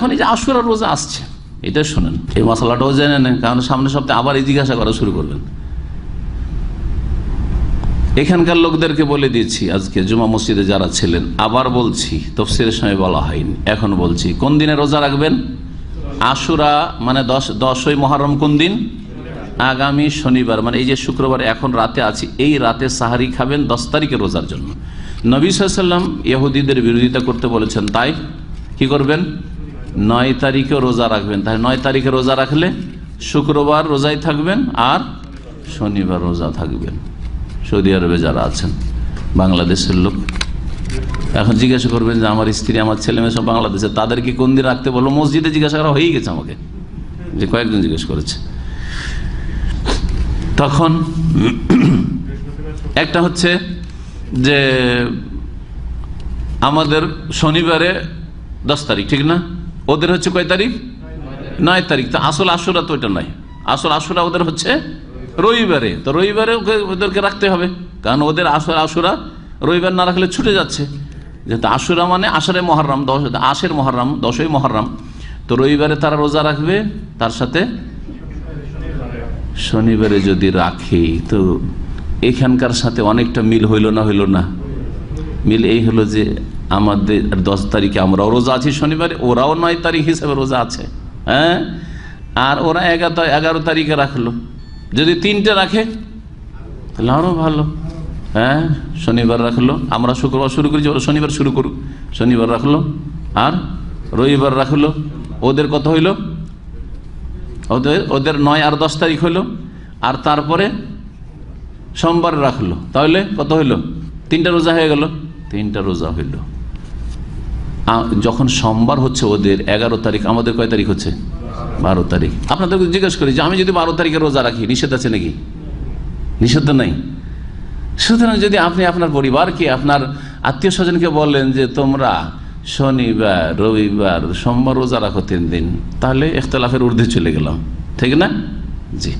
এখন এই যে আশুরার রোজা আসছে, এটা শোনেন। এই মশলাটাও জেনে নেন, কারণ সামনে সপ্তাহে আবার এই জিজ্ঞাসা করা শুরু করবেন। এখানকার লোকদেরকে বলে দিয়েছি, আজকে জুমা মসজিদে যারা ছিলেন, আবার বলছি, তফসিরের সময় বলা হয়নি, এখন বলছি, কোন দিনে রোজা রাখবেন? আশুরা মানে দশ, দশই মহরম কোন দিন? আগামী শনিবার মানে এই যে শুক্রবার, এখন রাতে আছি, এই রাতে সাহারি খাবেন দশ তারিখে রোজার জন্য। নবী সাল্লাম ইহুদিদের বিরোধিতা করতে বলেছেন, তাই কি করবেন? নয় তারিখে রোজা রাখবেন। তাহলে নয় তারিখে রোজা রাখলে শুক্রবার রোজাই থাকবেন আর শনিবার রোজা থাকবেন। সৌদি আরবে যারা আছেন, বাংলাদেশের লোক, এখন জিজ্ঞাসা করবেন যে আমার স্ত্রী, আমার ছেলে মেয়ে সব বাংলাদেশে তাদেরকে কোন দিন রাখতে বলল? মসজিদে জিজ্ঞাসা করা হয়েই গেছে আমাকে। যে কয়েকজন জিজ্ঞেস করেছে। তখন একটা হচ্ছে যে আমাদের শনিবারে দশ তারিখ, ঠিক না? ওদের হচ্ছে কয় তারিখ? নয় তারিখ। তো আসল আশুরা তো ওইটা নয়। আসল আশুরা ওদের হচ্ছে রবিবারে। তো রবিবারে ওকে- ওদেরকে রাখতে হবে। কারণ ওদের আসল আশুরা রবিবার না রাখলে ছুটে যাচ্ছে। যেহেতু আশুরা মানে আষাঢ়ে মহরম, দশ আশের মহরম, দশই মহরম। তো রবিবারে তারা রোজা রাখবে। তার সাথে শনিবারে যদি রাখে, তো এখানকার সাথে অনেকটা মিল হইল না হইল না? মিল এই হলো যে আমাদের দশ তারিখে আমরাও রোজা আছি শনিবারে, ওরাও নয় তারিখ হিসেবে রোজা আছে। হ্যাঁ? আর ওরা এগারো এগারো তারিখে রাখল। যদি তিনটে রাখে, তাহলে আরও ভালো। হ্যাঁ? শনিবার রাখল, আমরা শুক্রবার শুরু করেছি, ওরা শনিবার শুরু করুক। শনিবার রাখল, আর রবিবার রাখল, ওদের কত হইল? ওদের ওদের নয় আর দশ তারিখ হইল, আর তারপরে সোমবার রাখল। তাহলে কত হইল? তিনটা রোজা হয়ে গেল। তিনটা রোজা হইল। যখন সোমবার হচ্ছে ওদের এগারো তারিখ, আমাদের কয় তারিখ হচ্ছে? বারো তারিখ। আপনাদেরকে জিজ্ঞেস করি যে, আমি যদি বারো তারিখে রোজা রাখি, নিষেধ আছে নাকি? নিষেধ নাই। সুতরাং যদি আপনি আপনার পরিবারকে, আপনার আত্মীয় স্বজনকে বললেন যে, তোমরা শনিবার, রবিবার, সোমবার রোজা রাখো তিন দিন, তাহলে ইখতলাফের ঊর্ধ্বে চলে গেলাম। ঠিক না? জি।